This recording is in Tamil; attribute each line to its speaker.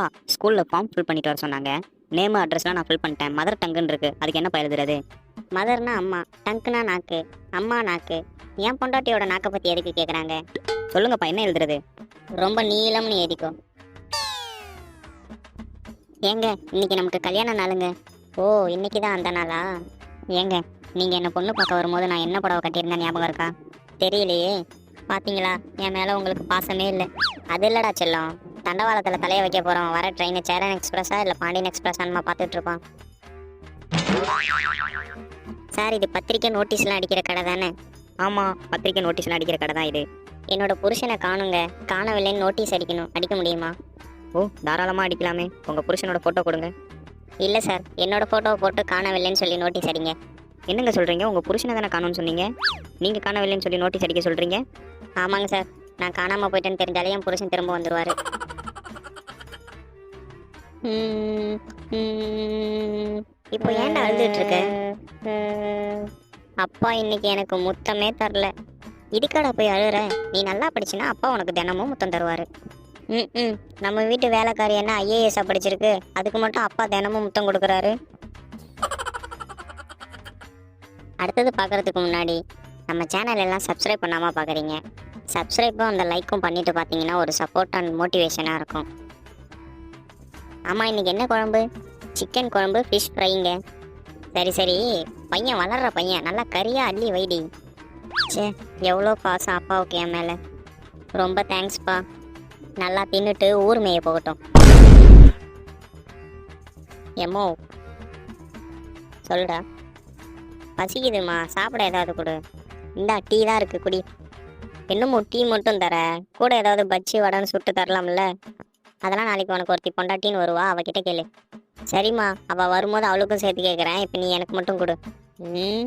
Speaker 1: அப்பா ஸ்கூலில் ஃபார்ம் ஃபில் பண்ணிட்டு வர சொன்னாங்க. நேம் அட்ரஸ்லாம் நான் ஃபில் பண்ணிட்டேன். மதர் டங்குன்னு இருக்கு. அதுக்கு என்ன எழுதுறது
Speaker 2: மதர்னா அம்மா. டங்குனா நாக்கு. அம்மா நாக்கு. என் பொண்டாட்டியோட நாக்கை பற்றி எதுக்கு கேட்குறாங்க
Speaker 1: சொல்லுங்கப்பா என்ன எழுதுறது?
Speaker 2: ரொம்ப நீளம்னு எழுதிக்கோ. ஏங்க இன்னைக்கு நமக்கு கல்யாண நாளுங்க. ஓ இன்னைக்கு தான் அந்த நாளா? ஏங்க நீங்கள் என்ன பொண்ணு பார்க்க வரும்போது நான் என்ன புடவை கட்டியிருந்தேன் ஞாபகம் இருக்கா? தெரியலையே. பாத்தீங்களா? என் மேலே உங்களுக்கு பாசமே இல்லை. அது இல்லடா செல்லம். தண்டவாளத்தில் தலையை வைக்க போகிறோம் வர ட்ரெயின் சேரன் எக்ஸ்பிரஸா இல்லை பாண்டியன் எக்ஸ்பிரஸா நம்ம பார்த்துட்டு இருப்பான் சார் இது பத்திரிக்கை நோட்டீஸ்லாம் அடிக்கிற கடை தானே?
Speaker 1: ஆமாம் பத்திரிக்கை நோட்டீஸ்லாம் அடிக்கிற கடை தான் இது.
Speaker 2: என்னோட புருஷனை காணுங்க. காணவில்லைன்னு நோட்டீஸ் அடிக்கணும். அடிக்க முடியுமா?
Speaker 1: ஓ தாராளமாக அடிக்கலாமே. உங்கள் புருஷனோட ஃபோட்டோ கொடுங்க.
Speaker 2: இல்லை சார் என்னோட ஃபோட்டோவை போட்டு காணவில்லைன்னு சொல்லி நோட்டீஸ் அடிங்க.
Speaker 1: என்னங்க சொல்கிறீங்க உங்கள் புருஷனை தானே காணும்னு சொன்னீங்க? நீங்கள் காணவில்லைன்னு சொல்லி நோட்டீஸ் அடிக்க சொல்கிறீங்க
Speaker 2: ஆமாங்க சார். நான் காணாமல் போயிட்டேன்னு தெரிஞ்சாலே என் புருஷன் திரும்ப ம், இப்போ ஏன்டா அழுதுட்டு இருக்க அப்பா இன்னைக்கு எனக்கு முத்தமே தரல. இதுக்கடா போய் அழுற. நீ நல்லா படிச்சினா அப்பா உனக்கு தினமும் முத்தம் தருவாரு. ம் ம். நம்ம வீட்டு வேலைக்காரி என்ன ஐஏஎஸ் படிச்சிருக்கு? அதுக்கு மட்டும் அப்பா தினமும் முத்தம் கொடுக்குறாரு. அடுத்தது பார்க்கறதுக்கு முன்னாடி நம்ம சேனல் எல்லாம் சப்ஸ்கிரைப் பண்ணாமல் பார்க்குறீங்க சப்ஸ்கிரைப்பும் அந்த லைக்கும் பண்ணிட்டு பார்த்தீங்கன்னா ஒரு சப்போர்ட் அண்ட் மோட்டிவேஷனாக இருக்கும். ஆமாம் இன்னைக்கு என்ன குழம்பு? சிக்கன் குழம்பு ஃபிஷ் ஃப்ரைங்க சரி சரி. பையன் வளர்ற பையன். நல்லா கறியாக அள்ளி வைடி. சே எவ்வளோ பாசம் அப்பாவுக்கு என் மேலே. ரொம்ப தேங்க்ஸ்ப்பா நல்லா தின்னுட்டு ஊர் மேய போகட்டும். எம்மோ சொல்லுடா. பசிக்குதுமா சாப்பிட ஏதாவது கொடு. இந்தா டீ தான் இருக்கு குடி. என்னமோ டீ மட்டும் தர. கூட ஏதாவது பஜ்ஜி வடைன்னு சுட்டு தரலாம்ல. அதெல்லாம் நாளைக்கு உனக்கு ஒருத்தி பொண்டாட்டின்னு வருவா அவகிட்ட கேளு. சரிம்மா அவ வரும்போது அவளுக்கும் சேர்த்து கேட்குறேன் இப்போ நீ எனக்கு மட்டும் கொடு. ம்?